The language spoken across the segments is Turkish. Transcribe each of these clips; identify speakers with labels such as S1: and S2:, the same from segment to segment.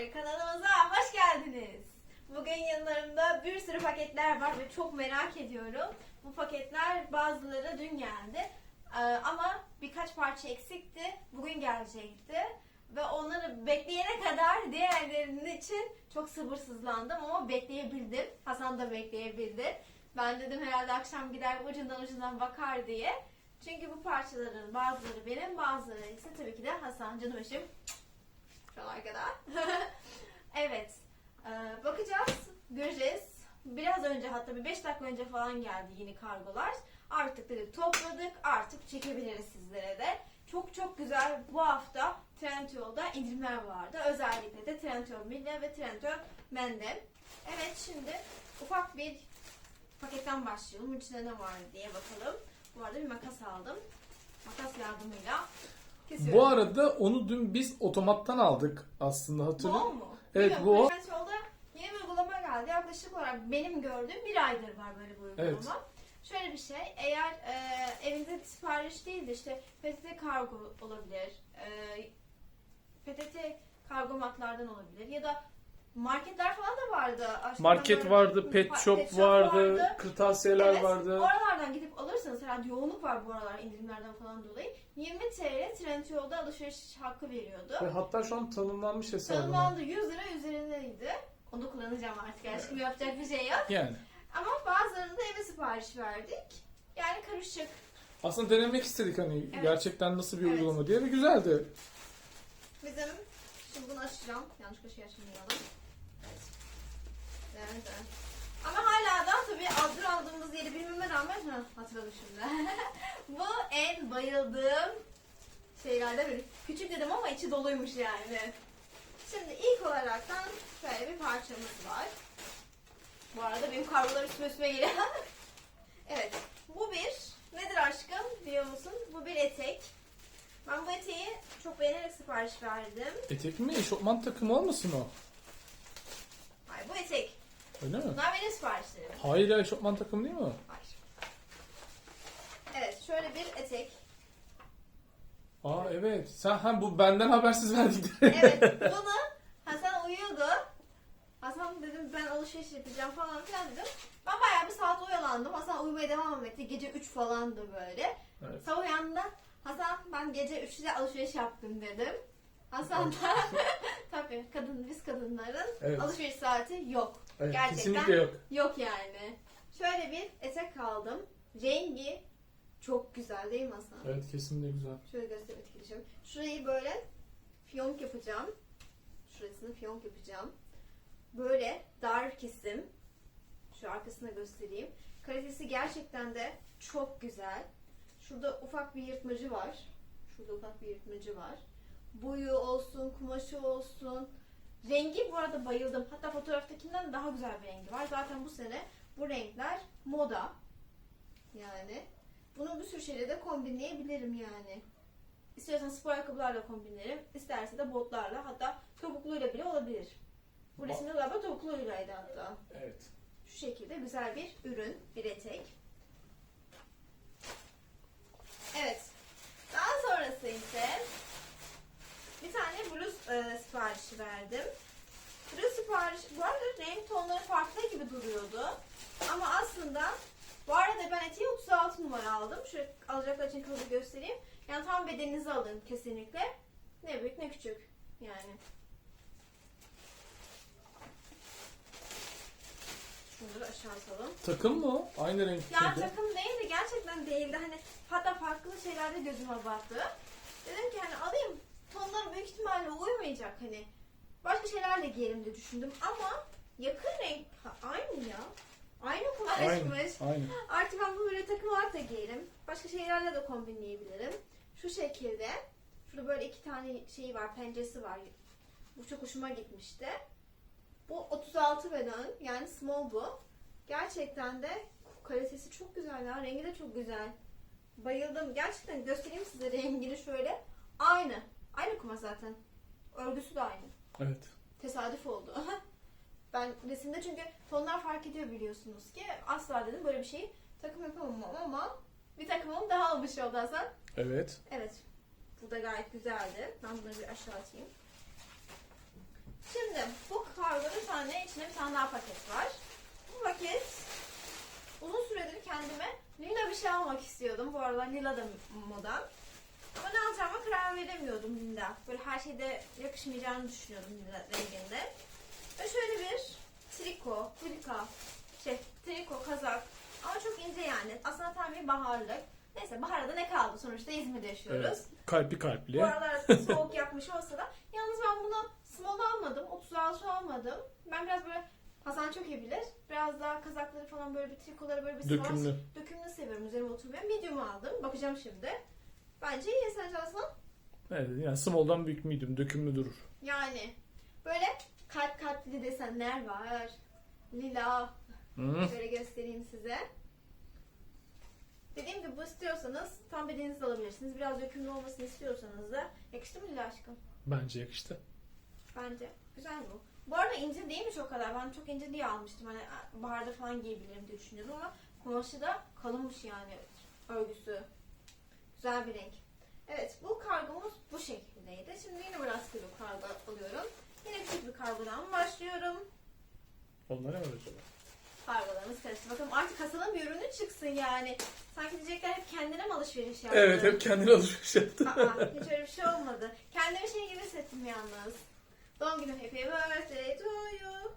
S1: Arkadaşlar kanalımıza hoş geldiniz. Bugün yanlarımda bir sürü paketler var ve çok merak ediyorum. Bu paketler bazıları dün geldi Ee, ama birkaç parça eksikti. Bugün gelecekti. Ve onları bekleyene kadar diğerlerinin için çok sabırsızlandım ama bekleyebildim. Hasan da bekleyebildi. Ben dedim herhalde akşam gider ucundan ucundan bakar diye. Çünkü bu parçaların bazıları benim bazıları ise tabii ki de Hasan canım eşim. Şu arkada. evet. Ee, bakacağız. Göreceğiz. Biraz önce hatta bir 5 dakika önce falan geldi yeni kargolar. Artık dedik topladık. Artık çekebiliriz sizlere de. Çok çok güzel bu hafta Trendyol'da indirimler vardı. Özellikle de Trendyol Mille ve Trendyol Mende. Evet şimdi ufak bir paketten başlayalım. İçinde ne var diye bakalım. Bu arada bir makas aldım. Makas yardımıyla kesiyorum.
S2: Bu arada onu dün biz otomattan aldık aslında hatırlıyor musun?
S1: mu?
S2: Evet, bu o.
S1: Trendyol'da yeni bir uygulama geldi. Yaklaşık olarak benim gördüğüm bir aydır var böyle bir uygulama.
S2: Evet.
S1: Şöyle bir şey, eğer e, evinde sipariş değil de işte PTT kargo olabilir, e, PTT kargo matlardan olabilir ya da marketler falan da vardı. Aşağıdan
S2: Market vardı, pet shop, vardı, kırtasiyeler
S1: Evet,
S2: vardı.
S1: Oralardan gidip alırsanız herhalde yoğunluk var bu aralar indirimlerden falan dolayı. 20 TL Trendyol'da alışveriş hakkı veriyordu.
S2: Ve hatta şu an tanımlanmış hesabına.
S1: Tanımlandı 100 lira üzerindeydi. Onu kullanacağım artık aşkım yapacak bir şey yok.
S2: Yani.
S1: Ama bazılarında eve sipariş verdik. Yani karışık.
S2: Aslında denemek istedik hani
S1: Evet.
S2: gerçekten nasıl bir
S1: Evet.
S2: uygulama diye ve güzeldi.
S1: Bizim şimdi bunu açacağım. Yanlış şey açmayalım. Evet. Ama hala da tabii adır aldığımız yeri bilmeme rağmen ha, hatırladım şimdi. Bu en bayıldığım şeylerden biri. Küçük dedim ama içi doluymuş yani. Şimdi ilk olaraktan şöyle bir parçamız var. Bu arada benim kargolar üstüme üstüme geliyor. evet. Bu bir nedir aşkım biliyor musun? Bu bir etek. Ben bu eteği çok beğenerek sipariş verdim.
S2: Etek mi? Eşofman takımı olmasın o? Öyle mi?
S1: Bunlar benim siparişlerim.
S2: Hayır ya eşofman takımı değil mi?
S1: Hayır. Evet şöyle bir etek.
S2: Aa evet. Sen hem bu benden habersiz verdik.
S1: Evet bunu Hasan uyuyordu. Hasan dedim ben alışveriş yapacağım falan filan dedim. Ben bayağı bir saat oyalandım. Hasan uyumaya devam etti. Gece 3 falandı böyle.
S2: Evet.
S1: Sabah uyandığında Hasan ben gece 3'te alışveriş yaptım dedim. Hasan da tabii kadın biz kadınların
S2: Evet.
S1: alışveriş saati yok.
S2: Evet,
S1: Gerçekten
S2: kesinlikle yok.
S1: Yok yani. Şöyle bir etek aldım. Rengi çok güzel değil mi Hasan?
S2: Evet kesinlikle güzel.
S1: Şöyle göstermek isteyeceğim. Şurayı böyle fiyonk yapacağım. Şurasını fiyonk yapacağım. Böyle dar kesim. Şu arkasına göstereyim. Kalitesi gerçekten de çok güzel. Şurada ufak bir yırtmacı var. Şurada ufak bir yırtmacı var. Boyu olsun, kumaşı olsun. Rengi bu arada bayıldım. Hatta fotoğraftakinden daha güzel bir rengi var. Zaten bu sene bu renkler moda. Yani bunu bir sürü şeyle de kombinleyebilirim yani. İstiyorsan spor ayakkabılarla kombinlerim. İsterse de botlarla hatta topukluyla bile olabilir. Bu resimde galiba topukluylaydı hatta.
S2: Evet.
S1: Şu şekilde güzel bir ürün, bir etek. Evet. Daha sonrası ise bir tane bluz e, siparişi verdim. Bluz sipariş, bu arada renk tonları farklı gibi duruyordu. Ama aslında bu arada ben eteği 36 numara aldım. Şöyle alacaklar için kılıfı göstereyim. Yani tam bedeninizi alın kesinlikle. Ne büyük ne küçük. Yani. Şunları aşağı atalım.
S2: Takım mı o? Aynı renk
S1: Ya
S2: miydi?
S1: takım değildi gerçekten değildi. Hani hatta farklı şeylerde gözüme battı. Dedim ki hani alayım. Tonları büyük ihtimalle uymayacak hani. Başka şeylerle giyerim diye düşündüm ama yakın renk ha, aynı ya. Aynı kumaşmış.
S2: Aynı. Aynı.
S1: Artık ben bu böyle takımlar da giyerim. Başka şeylerle de kombinleyebilirim. Şu şekilde. Şurada böyle iki tane şeyi var, penceresi var. Bu çok hoşuma gitmişti. Bu 36 beden yani small bu. Gerçekten de kalitesi çok güzel ya. Rengi de çok güzel. Bayıldım. Gerçekten göstereyim size rengini şöyle. Aynı. Aynı kumaş zaten. Örgüsü de aynı.
S2: Evet.
S1: Tesadüf oldu. ben resimde çünkü tonlar fark ediyor biliyorsunuz ki. Asla dedim böyle bir şeyi takım yapamam ama bir takımım daha olmuş oldu Hasan.
S2: Evet.
S1: Evet. Bu da gayet güzeldi. Ben bunları bir aşağı atayım. Şimdi daha paket var. Bu paket uzun süredir kendime lila bir şey almak istiyordum. Bu arada lila da moda. Ne alacağıma karar veremiyordum lila. Böyle her şeyde yakışmayacağını düşünüyordum lila renginde. Ve şöyle bir triko, trika, şey triko, kazak. Ama çok ince yani. Aslında tam bir baharlık. Neyse baharda ne kaldı sonuçta İzmir'de yaşıyoruz.
S2: Evet. Kalpli kalpli.
S1: Bu aralar soğuk yapmış olsa da. Yalnız ben bunu small almadım. 36 almadım. Ben biraz böyle Hasan çok iyi bilir. Biraz daha kazakları falan böyle bir trikoları böyle bir
S2: Dökümlü.
S1: savaş- dökümlü seviyorum. Üzerime oturmayan. Medium aldım. Bakacağım şimdi. Bence iyi sence Hasan.
S2: Evet yani small'dan büyük medium dökümlü durur.
S1: Yani böyle kalp kalpli desenler var. Lila.
S2: Hı.
S1: Şöyle göstereyim size. Dediğim gibi bu istiyorsanız tam bedeninizde alabilirsiniz. Biraz dökümlü olmasını istiyorsanız da yakıştı mı Lila aşkım?
S2: Bence yakıştı.
S1: Bence. Güzel bu. Bu arada ince değilmiş o kadar. Ben çok ince diye almıştım. Hani baharda falan giyebilirim diye düşünüyordum ama kumaşı da kalınmış yani örgüsü. Güzel bir renk. Evet bu kargomuz bu şekildeydi. Şimdi yine biraz kuru kargo alıyorum. Yine küçük bir kargodan başlıyorum.
S2: Onlar ne var acaba?
S1: Kargolarımız karıştı. Bakalım artık Hasan'ın bir ürünü çıksın yani. Sanki diyecekler hep kendine mi alışveriş yaptı?
S2: Evet hep kendine alışveriş yaptı.
S1: Aa, hiç öyle bir şey olmadı. Kendime şey gibi hissettim yalnız. Doğum günü happy birthday to you.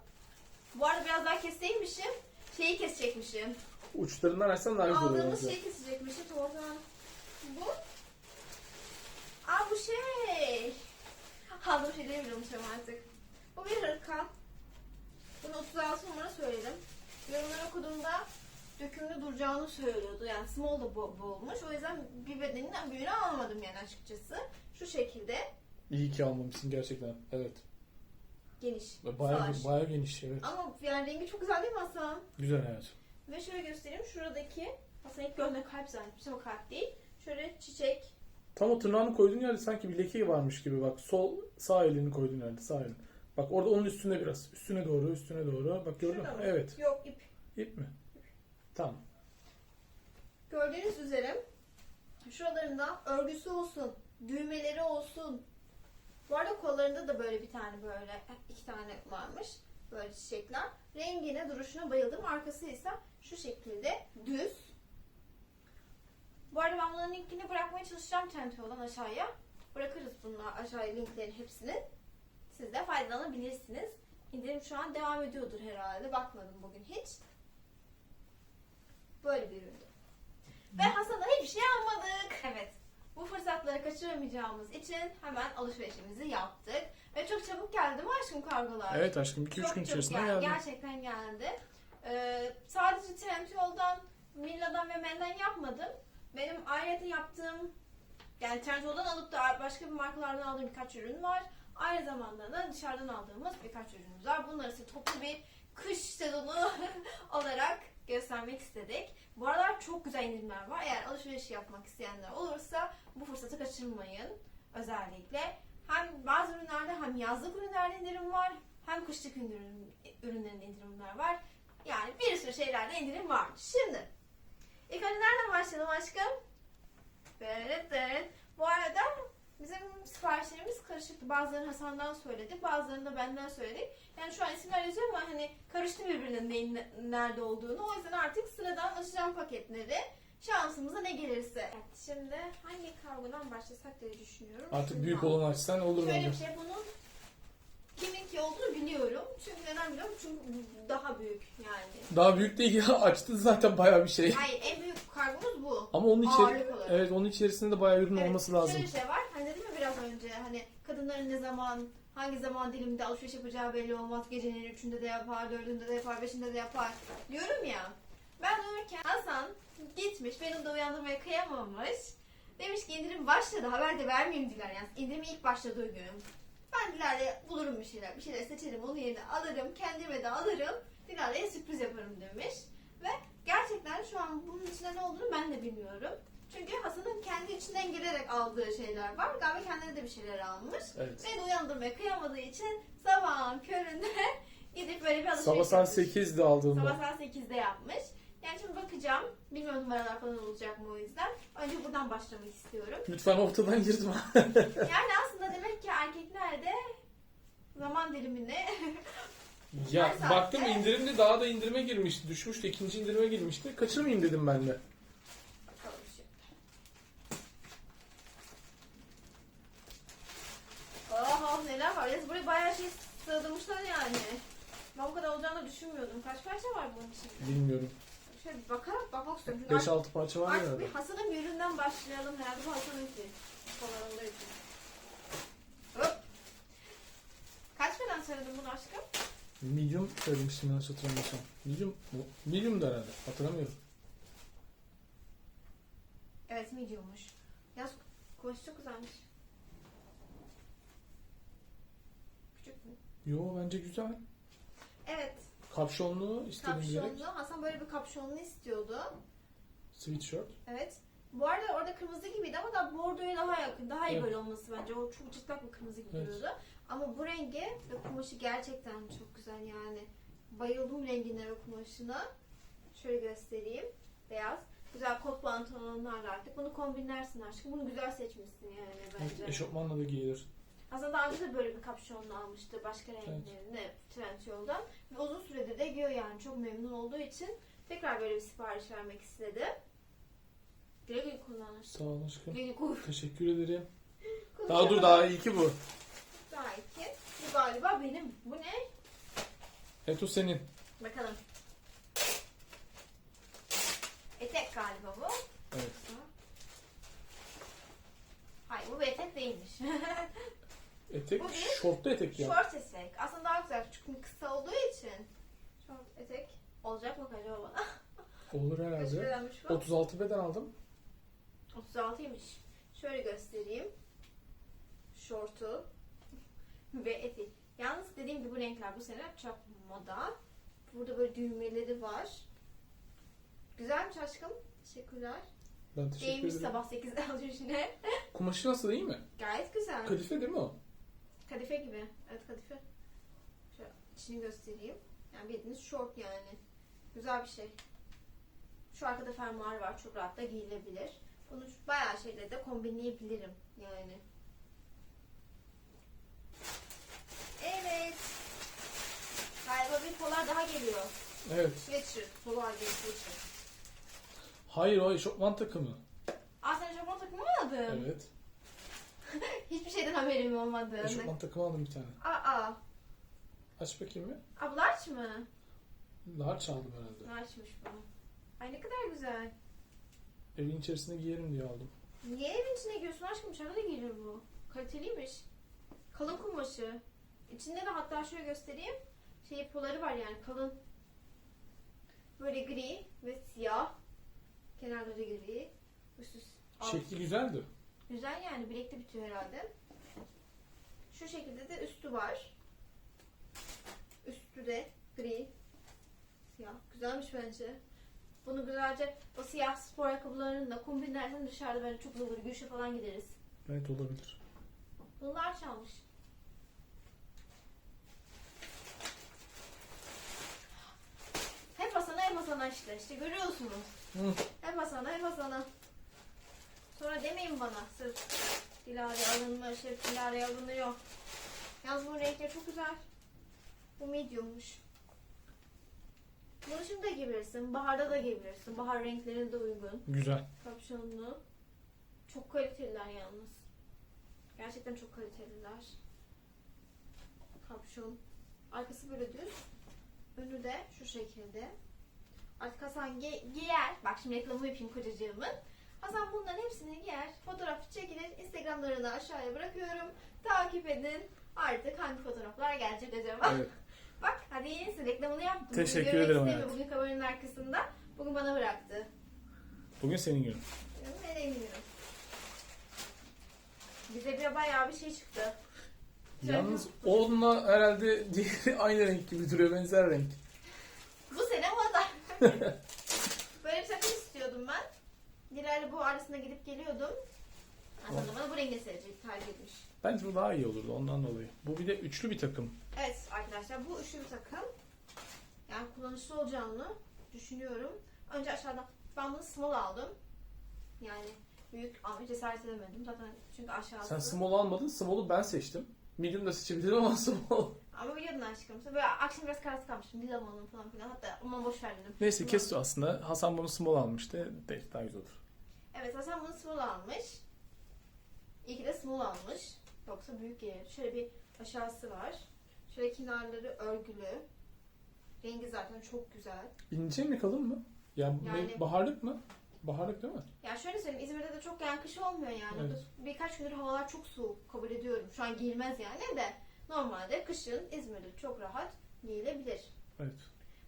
S1: Bu arada biraz daha kesseymişim. Şeyi kesecekmişim.
S2: Uçlarından açsan daha güzel olur.
S1: Aldığımız
S2: bence.
S1: şeyi kesecekmişim. O zaman bu. Aa bu şey. Şeyleri bile unutuyorum artık. Bu bir hırka. Bunu 36 numara söyledim. Yorumları okuduğumda dökümlü duracağını söylüyordu. Yani small da bu, bu olmuş. O yüzden bir bedeninden büyüğünü almadım yani açıkçası. Şu şekilde
S2: İyi ki almamışsın gerçekten. Evet.
S1: geniş.
S2: Bayağı,
S1: Salaş.
S2: bayağı geniş evet.
S1: Ama yani rengi çok güzel değil mi Hasan?
S2: Güzel evet.
S1: Ve şöyle göstereyim. Şuradaki Hasan ilk gördüğünde kalp zannetmiştim ama kalp değil. Şöyle çiçek.
S2: Tam o tırnağını koyduğun yerde sanki bir leke varmış gibi bak. Sol sağ elini koyduğun yerde sağ elini. Bak orada onun üstüne biraz. Üstüne doğru, üstüne doğru. Bak gördün mü?
S1: Şurada mı?
S2: Evet.
S1: Yok ip.
S2: İp mi? Tamam.
S1: Gördüğünüz üzere şuralarında örgüsü olsun, düğmeleri olsun. Bu arada kollarında da böyle bir tane böyle iki tane varmış. Böyle çiçekler. Rengine, duruşuna bayıldım. Arkası ise şu şekilde düz. Bu arada ben bunların linkini bırakmaya çalışacağım Trendyol'dan aşağıya. Bırakırız bunlar aşağıya linklerin hepsini. Siz de faydalanabilirsiniz. İndirim şu an devam ediyordur herhalde. Bakmadım bugün hiç. Böyle bir üründü. Ve Hasan'a hiçbir şey almadık. Evet. Bu fırsatları kaçıramayacağımız için hemen alışverişimizi yaptık. Ve çok çabuk geldi mi aşkım kargolar?
S2: Evet aşkım 2-3
S1: Çok
S2: gün içerisinde
S1: geldi.
S2: geldi.
S1: Gerçekten geldi. Ee, sadece Trendyol'dan, Milla'dan ve Men'den yapmadım. Benim ayrıca yaptığım, yani Trendyol'dan alıp da başka bir markalardan aldığım birkaç ürün var. Aynı zamanda da dışarıdan aldığımız birkaç ürünümüz var. Bunları size toplu bir kış sezonu olarak göstermek istedik. Bu aralar çok güzel indirimler var. Eğer alışveriş yapmak isteyenler olursa bu fırsatı kaçırmayın. Özellikle hem bazı ürünlerde hem yazlık ürünlerde indirim var hem kışlık ürün, ürünlerinde indirimler var. Yani bir sürü şeylerde indirim var. Şimdi ilk önce nereden başlayalım aşkım? Evet, evet. Bu arada bizim siparişlerimiz karışıktı. Bazılarını Hasan'dan söyledik, bazılarını da benden söyledik. Yani şu an isimler yazıyor ama hani karıştı birbirinin neyin ne- nerede olduğunu. O yüzden artık sıradan açacağım paketleri. Şansımıza ne gelirse. Evet, şimdi hangi kargodan başlasak diye düşünüyorum.
S2: Artık
S1: Şunu
S2: büyük olan açsan olur
S1: Şöyle
S2: bence.
S1: bir şey bunun kiminki olduğunu biliyorum. Çünkü neden biliyorum? Çünkü daha büyük yani.
S2: Daha büyük değil ya açtın zaten bayağı bir şey.
S1: Hayır en büyük kargomuz bu.
S2: Ama onun içeri
S1: Ağırlık olarak.
S2: evet onun içerisinde de bayağı ürün olması lazım.
S1: Şöyle bir şey var. Hani dedim ya biraz önce hani kadınların ne zaman hangi zaman dilimde alışveriş yapacağı belli olmaz. Gecenin üçünde de yapar, dördünde de yapar, beşinde de yapar. Diyorum ya. Ben uyurken Hasan gitmiş, beni de uyandırmaya kıyamamış. Demiş ki indirim başladı, haber de vermeyeyim Dilar. Yani indirimin ilk başladığı gün. Ben Dilara'ya bulurum bir şeyler, bir şeyler seçerim, onun yerine alırım, kendime de alırım. Dilara'ya sürpriz yaparım demiş. Ve gerçekten şu an bunun içinde ne olduğunu ben de bilmiyorum. Çünkü Hasan'ın kendi içinden gelerek aldığı şeyler var. Galiba kendine de bir şeyler almış.
S2: Evet.
S1: Beni uyandırmaya kıyamadığı için sabahın köründe gidip böyle bir alışveriş
S2: Sabah saat
S1: yapmış.
S2: 8'de
S1: Sabah
S2: aldığımda.
S1: saat 8'de yapmış. Yani şimdi bakacağım. Bilmiyorum numaralar falan olacak mı o yüzden. Önce buradan başlamak istiyorum.
S2: Lütfen ortadan yırtma.
S1: Yani aslında demek ki erkekler de zaman dilimini
S2: Ya
S1: Her saatte-
S2: baktım indirimde daha da indirime girmişti. Düşmüştü. ikinci indirime girmişti. Kaçırmayayım dedim ben de.
S1: Bakalım şimdi. Oha neler var. Ya buraya bayağı şey sığdırmışlar yani. Ben bu kadar olacağını düşünmüyordum. Kaç parça var bunun içinde?
S2: Bilmiyorum.
S1: Şöyle bir bakmak istiyorum. Çünkü artık,
S2: 5-6 parça var
S1: artık
S2: herhalde.
S1: bir Hasan'ın bir üründen başlayalım herhalde. Bu Hasan'ın ki. Kolarında için. Hop. Kaç beden söyledin bunu aşkım?
S2: Medium söylemiştim yanlış hatırlamıyorsam. Medium mu? Medium da herhalde. Hatırlamıyorum.
S1: Evet mediummuş. Yaz kumaşı çok güzelmiş. Küçük mü?
S2: Yo bence güzel.
S1: Evet.
S2: Kapşonlu istedim direkt.
S1: Kapşonlu. Hasan böyle bir kapşonlu istiyordu.
S2: Sweatshirt.
S1: Evet. Bu arada orada kırmızı gibiydi ama da bordoya daha yakın. Daha iyi
S2: Evet.
S1: böyle olması bence. O çok çıtlak bir kırmızı gibi
S2: Evet.
S1: duruyordu. Ama bu rengi ve kumaşı gerçekten çok güzel yani. Bayıldım rengine ve kumaşına. Şöyle göstereyim. Beyaz. Güzel kot pantolonlarla artık. Bunu kombinlersin aşkım. Bunu güzel seçmişsin yani bence.
S2: Eşofmanla da giyilir.
S1: Aslında daha önce de böyle bir kapşonlu almıştı başka renklerinde Trendyol'dan. Ve uzun süredir de giyiyor yani çok memnun olduğu için tekrar böyle bir sipariş vermek istedi. Güle güle kullanır.
S2: Sağ ol aşkım.
S1: Güle güle kullan.
S2: Teşekkür ederim. Daha dur daha iyi ki bu.
S1: Daha iki. Bu galiba benim. Bu ne?
S2: Evet o senin.
S1: Bakalım. Etek galiba bu.
S2: Evet.
S1: Hayır bu bir etek değilmiş.
S2: Etek,
S1: Bu bir
S2: şortlu etek ya.
S1: Şort etek. Aslında daha güzel çünkü kısa olduğu için. Şort etek. Olacak mı acaba bana?
S2: Olur
S1: Kaç
S2: herhalde.
S1: bedenmiş bu?
S2: 36 beden aldım.
S1: 36'ymış. Şöyle göstereyim. Şortu ve etek. Yalnız dediğim gibi bu renkler bu sene çok moda. Burada böyle düğmeleri var. Güzelmiş aşkım. Teşekkürler.
S2: Ben teşekkür
S1: Değmiş
S2: ederim.
S1: sabah 8'de alışverişine.
S2: Kumaşı nasıl iyi mi?
S1: Gayet güzel.
S2: Kadife değil mi o?
S1: Kadife gibi. Evet kadife. Şöyle içini göstereyim. Yani bildiğiniz şort yani. Güzel bir şey. Şu arkada fermuar var. Çok rahat da giyilebilir. Bunu bayağı şeyle de kombinleyebilirim yani. Evet. Galiba bir polar daha geliyor.
S2: Evet.
S1: Sweatshirt. Polar gibi sweatshirt.
S2: Hayır o eşofman takımı.
S1: Aa sen Japon takımı mı aldın?
S2: Evet.
S1: Hiçbir şeyden haberim olmadı.
S2: Eşofman takımı aldım bir tane.
S1: Aa,
S2: Aç bakayım bir.
S1: ablaç mı?
S2: Large aldım herhalde.
S1: Açmış bu? Ay ne kadar güzel.
S2: Evin içerisinde giyerim diye aldım.
S1: Niye evin içine giriyorsun aşkım? Dışarıda da giyilir bu. Kaliteliymiş. Kalın kumaşı. İçinde de hatta şöyle göstereyim. Şey poları var yani kalın. Böyle gri ve siyah. Kenarları gri. Üst üst. alt.
S2: Şekli güzeldi.
S1: Güzel yani bilekli bitiyor herhalde. Şu şekilde de üstü var. Üstü de gri. Siyah. Güzelmiş bence. Bunu güzelce o siyah spor ayakkabılarını da kombinlersen dışarıda bence çok olur. Yürüyüşe falan gideriz.
S2: Evet olabilir.
S1: Bunlar çalmış. Hep Hasan'a hep Hasan'a işte. İşte görüyorsunuz.
S2: Hı.
S1: Hep Hasan'a hep Hasan'a. Sonra demeyin bana sırf Dilara'ya alınma, şey Dilara'ya alınıyor. Yalnız bu renkleri çok güzel. Bu mediummuş. Bunu şimdi de giyebilirsin. Baharda da giyebilirsin. Bahar renklerine de uygun.
S2: Güzel.
S1: Kapşonlu. Çok kaliteliler yalnız. Gerçekten çok kaliteliler. Kapşon. Arkası böyle düz. Önü de şu şekilde. Artık Hasan gi- giyer. Bak şimdi reklamı yapayım kocacığımın. Hasan bunların hepsini giyer. Fotoğraf çekilir. Instagramlarını aşağıya bırakıyorum. Takip edin. Artık hangi fotoğraflar gelecek acaba?
S2: Evet.
S1: Bak hadi yenisin reklamını yaptım. Bugün
S2: Teşekkür
S1: görmek
S2: ederim hayatım.
S1: Bugün kameranın arkasında. Bugün bana bıraktı.
S2: Bugün senin günün.
S1: Ben eminim. Bize bir bayağı bir şey çıktı.
S2: Yalnız onunla herhalde diğeri aynı renk gibi duruyor. Benzer renk.
S1: Bu sene moda. Böyle bir takım istiyordum ben. Dilara'yla bu arasında gidip geliyordum. Hasan da bana bu rengi seçecek, tercih etmiş.
S2: Bence bu daha iyi olurdu ondan dolayı. Bu bir de üçlü bir takım.
S1: Evet arkadaşlar bu üçlü bir takım. Yani kullanışlı olacağını düşünüyorum. Önce aşağıdan ben bunu small aldım. Yani büyük almaya cesaret edemedim zaten çünkü aşağısı.
S2: Sen small almadın. Small'u ben seçtim. Medium da seçebilirim ama small.
S1: Ama biliyordun aşkım. Böyle akşam biraz kararsız kalmıştım. Dil alalım falan filan. Hatta ama boş ver dedim.
S2: Neyse kes aslında. Hasan bunu small almıştı. Değil daha güzel olur.
S1: Evet Hasan bunu small almış. İyi ki de small almış. Yoksa büyük gelir. Şöyle bir aşağısı var. Şöyle kenarları örgülü. Rengi zaten çok güzel.
S2: İnce mi kalın mı? Yani,
S1: Yani-
S2: baharlık mı? Baharlık değil mi?
S1: Ya şöyle söyleyeyim İzmir'de de çok yani kış olmuyor yani.
S2: Evet.
S1: Birkaç gündür havalar çok soğuk kabul ediyorum. Şu an giyilmez yani de. Normalde kışın İzmir'de çok rahat giyilebilir.
S2: Evet.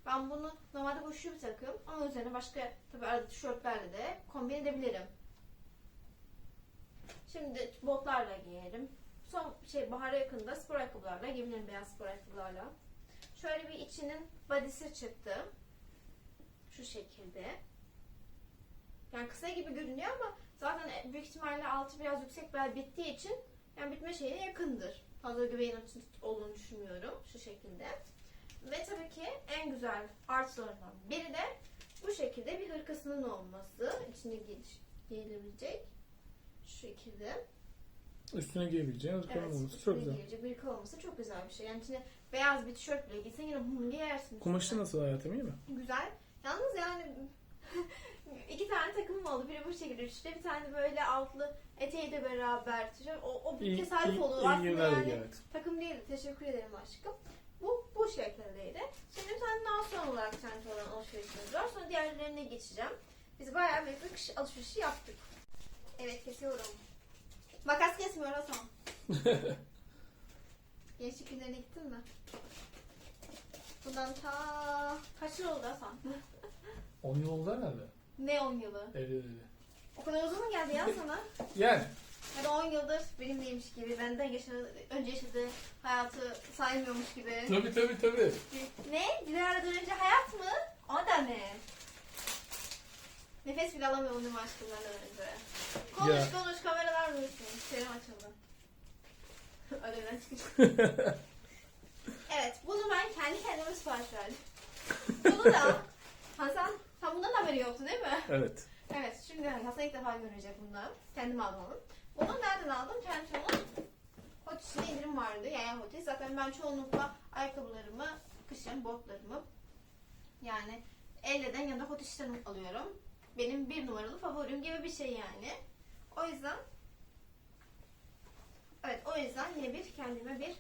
S1: Ben bunu normalde bu şu bir takım ama üzerine başka tabii arada tişörtlerle de kombin edebilirim. Şimdi botlarla giyerim. Son şey bahara yakında spor ayakkabılarla giyebilirim beyaz spor ayakkabılarla. Şöyle bir içinin body'si çıktı. Şu şekilde. Yani kısa gibi görünüyor ama zaten büyük ihtimalle altı biraz yüksek bel bittiği için yani bitme şeyine yakındır. Fazla göbeğin açık olduğunu düşünmüyorum. Şu şekilde. Ve tabii ki en güzel artılarından biri de bu şekilde bir hırkasının olması. İçinde giy- giyilebilecek. Şu şekilde.
S2: Üstüne giyebileceğin ırkanın
S1: Evet,
S2: olması çok güzel.
S1: giyilecek bir hırka olması çok güzel bir şey. Yani içine beyaz bir tişört bile giysen yine bunu giyersin.
S2: Kumaşı nasıl hayatım iyi mi?
S1: Güzel. Yalnız yani iki tane takımım oldu. Biri bu şekilde işte bir tane böyle altlı eteği de beraber. O, o bir tesadüf oldu. Aslında yani
S2: evet.
S1: takım değildi. Teşekkür ederim aşkım. Bu şekildeydi. Şimdi bir tane daha son olarak çanta olan alışverişimiz var. Sonra diğerlerine geçeceğim. Biz bayağı büyük bir kış alışverişi yaptık. Evet kesiyorum. Makas kesmiyor Hasan. Gençlik günlerine gittin mi? Bundan ta kaç yıl oldu Hasan?
S2: 10 yıl oldu herhalde.
S1: ne 10 yılı?
S2: Evet.
S1: O kadar uzun mu geldi ya sana?
S2: Yani
S1: Hadi 10 yıldır benimleymiş gibi, benden yaşadığı, önce yaşadığı hayatı saymıyormuş gibi.
S2: tabii tabii tabii.
S1: Ne? Dilara'dan önce hayat mı? O da ne? Nefes bile alamıyorum değil mi aşkımdan önce? Konuş
S2: Ya.
S1: konuş kameralar mısın? Selam açıldı. Ödevden çıkacağım. evet bunu ben kendi kendime sipariş verdim. Bunu da Hasan, sen bundan haberi yoktu değil mi?
S2: Evet.
S1: Evet, şimdi Hasan ilk defa görecek bundan. Kendim aldım onu. Bunu nereden aldım? Trendyol'un Hotis'inde indirim vardı. Yani Hotis. Zaten ben çoğunlukla ayakkabılarımı, kışın botlarımı yani Elle'den ya da Hotis'ten alıyorum. Benim bir numaralı favorim gibi bir şey yani. O yüzden Evet, o yüzden yine bir kendime bir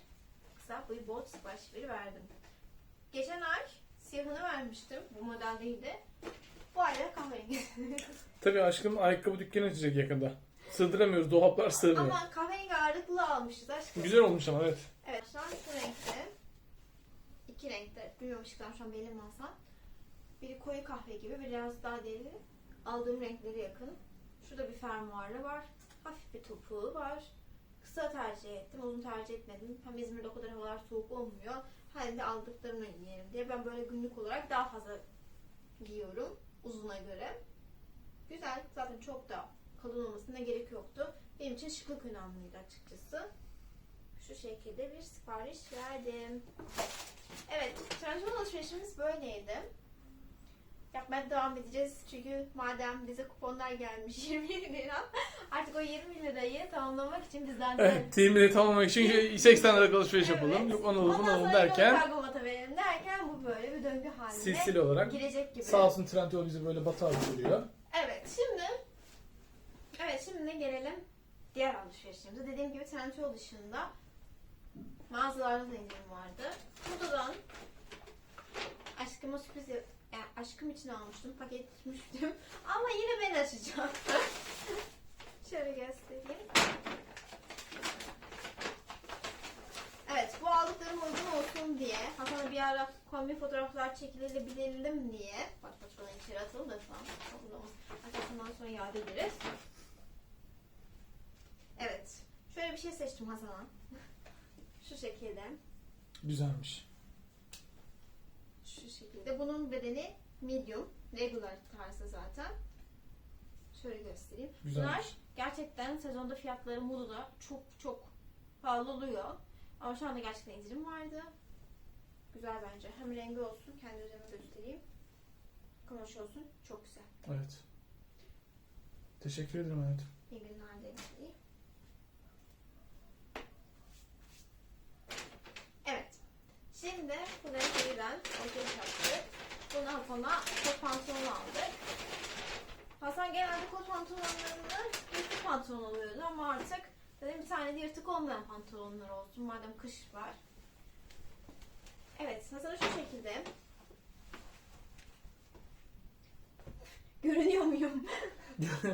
S1: kısa bir bot siparişi verdim. Geçen ay siyahını vermiştim. Bu model değildi. Bu ay da kahverengi.
S2: Tabii aşkım ayakkabı dükkanı açacak yakında. Sığdıramıyoruz. Dolaplar sığmıyor.
S1: Ama kahverengi ağırlıklı almışız aşkım.
S2: Güzel olmuş ama evet.
S1: Evet şu an şu renkte. İki renkte. Bilmiyorum ışıklar şu an belli mi Hasan? Biri koyu kahve gibi biraz daha deri. Aldığım renkleri yakın. Şurada bir fermuarı var. Hafif bir topuğu var. Kısa tercih ettim. Uzun tercih etmedim. Hem İzmir'de o kadar havalar soğuk olmuyor. Hem de aldıklarımla giyerim diye. Ben böyle günlük olarak daha fazla giyiyorum. Uzuna göre. Güzel. Zaten çok da kalın olmasına gerek yoktu. Benim için şıklık önemliydi açıkçası. Şu şekilde bir sipariş verdim. Evet, Trendyol alışverişimiz böyleydi. Yapmaya devam edeceğiz çünkü madem bize kuponlar gelmiş 20 lira artık o 20 lirayı tamamlamak için bizden de
S2: Evet. Temini tamamlamak için 80 liralık alışveriş yapalım. Yok onu alalım
S1: Ondan
S2: alalım
S1: sonra
S2: derken
S1: kargomata verelim derken bu böyle bir döngü haline
S2: silsile olarak
S1: girecek gibi.
S2: sağ olsun Trendyol bizi böyle batağa düşürüyor.
S1: Evet şimdi Evet şimdi gelelim diğer alışverişimize. Dediğim gibi Trendyol dışında mağazalarda da indirim vardı. Modadan aşkıma sürpriz yani aşkım için almıştım, paketlemiştim. Ama yine ben açacağım. Şöyle göstereyim. Evet, bu aldıklarım uygun olsun diye, Hasan'a bir ara kombi fotoğraflar çekilebilelim diye. Bak bak şuradan içeri atalım da şu an. Arkasından sonra iade ederiz. Evet, şöyle bir şey seçtim Hasan'a. Şu şekilde.
S2: Güzelmiş.
S1: Şu şekilde. Bunun bedeni medium. Regular tarzı zaten. Şöyle göstereyim. Bunlar
S2: Güzelmiş.
S1: gerçekten sezonda fiyatları Mudu'da çok çok pahalı oluyor. Ama şu anda gerçekten indirim vardı. Güzel bence. Hem rengi olsun. Kendi üzerime göstereyim. Kumaş olsun. Çok güzel.
S2: Evet. Teşekkür ederim hayatım.
S1: İyi günler dilerim. Evet. F1'den alışveriş yaptık. Hasan'a kot pantolon aldık. Hasan genelde kot pantolonlarını yırtık pantolon alıyordu ama artık dedim bir tane de yırtık olmayan pantolonlar olsun madem kış var. Evet Hasan'a şu şekilde. Görünüyor muyum?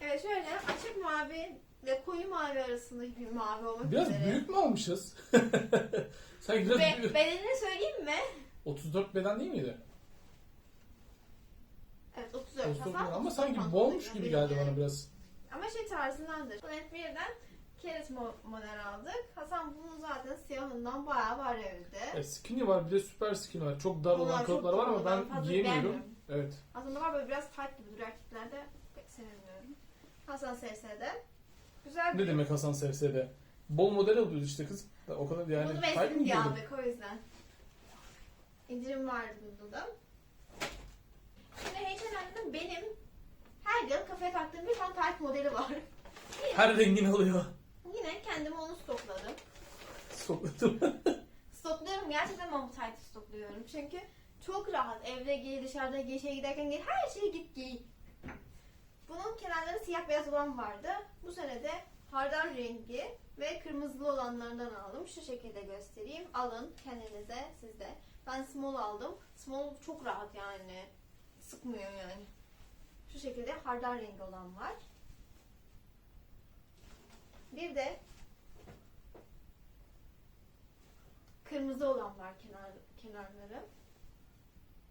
S1: evet şöyle açık mavi ve koyu mavi arasındaki bir mavi olmak
S2: Biraz
S1: üzere.
S2: büyük mü almışız? Sanki biraz büyük.
S1: bedenini söyleyeyim mi?
S2: 34 beden değil miydi?
S1: Evet 34
S2: 34
S1: Hasan.
S2: beden ama
S1: 34
S2: sanki
S1: pantolon
S2: bolmuş gibi geldi bana biraz.
S1: Ama şey tarzındandır. F1'den keres mo- model aldık. Hasan bunun zaten siyahından bayağı var evde.
S2: E, skinny var bir de süper skinny var. Çok dar olan
S1: çok
S2: kalıplar var ama
S1: ben fazla
S2: giyemiyorum.
S1: beğenmiyorum.
S2: Evet.
S1: Aslında var böyle biraz tight gibi duruyor erkeklerde. Pek sevmiyorum. Hasan SS'de. Güzel bir
S2: Ne demek Hasan SFS'de? Bol model alıyoruz işte kız. O kadar yani.
S1: Bunu besledim
S2: mi
S1: diye aldık o yüzden. İndirim vardı bunda da. Şimdi H&M'de benim her yıl kafaya taktığım bir tane tight modeli var.
S2: Her rengini alıyor.
S1: Yine kendime onu stokladım.
S2: Sokladım.
S1: Stokluyorum gerçekten ben bu taytı stokluyorum. Çünkü çok rahat. Evde giy, dışarıda giy, şeye giderken giy. Her şeyi git giy. Bunun kenarları siyah beyaz olan vardı. Bu sene de hardal rengi ve kırmızılı olanlardan aldım. Şu şekilde göstereyim. Alın kendinize siz de. Ben small aldım. Small çok rahat yani. Sıkmıyor yani. Şu şekilde hardal rengi olan var. Bir de kırmızı olan var kenar kenarları.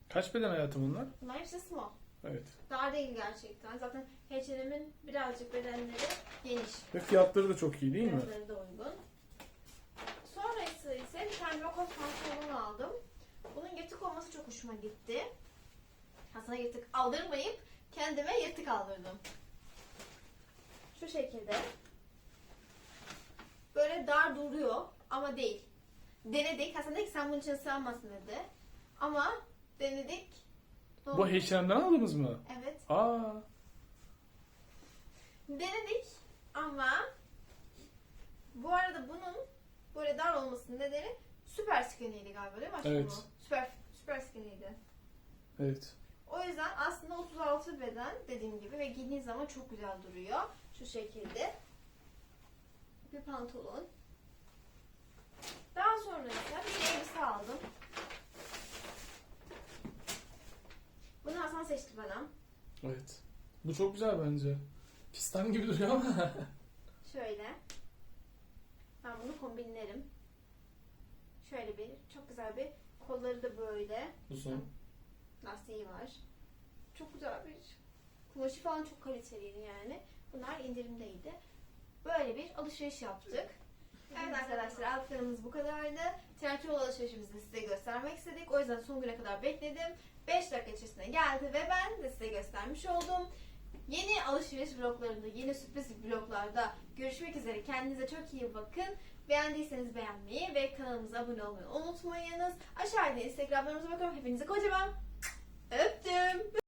S2: Kaç beden hayatım bunlar?
S1: Bunlar hepsi small.
S2: Evet.
S1: Dar değil gerçekten. Zaten H&M'in birazcık bedenleri geniş.
S2: Ve fiyatları da çok iyi değil mi?
S1: Fiyatları da uygun. Sonrası ise bir tane lokot pantolon aldım. Bunun yırtık olması çok hoşuma gitti. Hasan'a yırtık aldırmayıp kendime yırtık aldırdım. Şu şekilde. Böyle dar duruyor ama değil. Denedik. Hasan dedi ki sen bunun için sığamazsın dedi. Ama denedik. Ne
S2: Bu? H&M'den aldınız mı?
S1: Evet.
S2: Aa.
S1: Denedik ama bu arada bunun böyle dar olmasının nedeni süper skinny'ydi galiba değil mi
S2: Evet.
S1: bu? Süper, süper skinny'ydi.
S2: Evet.
S1: O yüzden aslında 36 beden dediğim gibi ve giydiğin zaman çok güzel duruyor. Şu şekilde. Bir pantolon. Daha sonra ise bir elbise aldım. Bunu Hasan seçti bana.
S2: Evet. Bu çok güzel bence. Pistan gibi duruyor ama.
S1: Şöyle. Ben bunu kombinlerim. Şöyle bir çok güzel bir kolları da böyle
S2: Uzun.
S1: Lastiği var. Çok güzel bir kumaşı falan çok kaliteliydi yani. Bunlar indirimdeydi. Böyle bir alışveriş yaptık. Evet arkadaşlar aldıklarımız bu kadardı. Trendyol alışverişimizi size göstermek istedik. O yüzden son güne kadar bekledim. 5 dakika içerisinde geldi ve ben de size göstermiş oldum. Yeni alışveriş vloglarında, yeni sürpriz vloglarda görüşmek üzere. Kendinize çok iyi bakın. Beğendiyseniz beğenmeyi ve kanalımıza abone olmayı unutmayınız. Aşağıda Instagramlarımıza bakıyorum. Hepinize kocaman öptüm.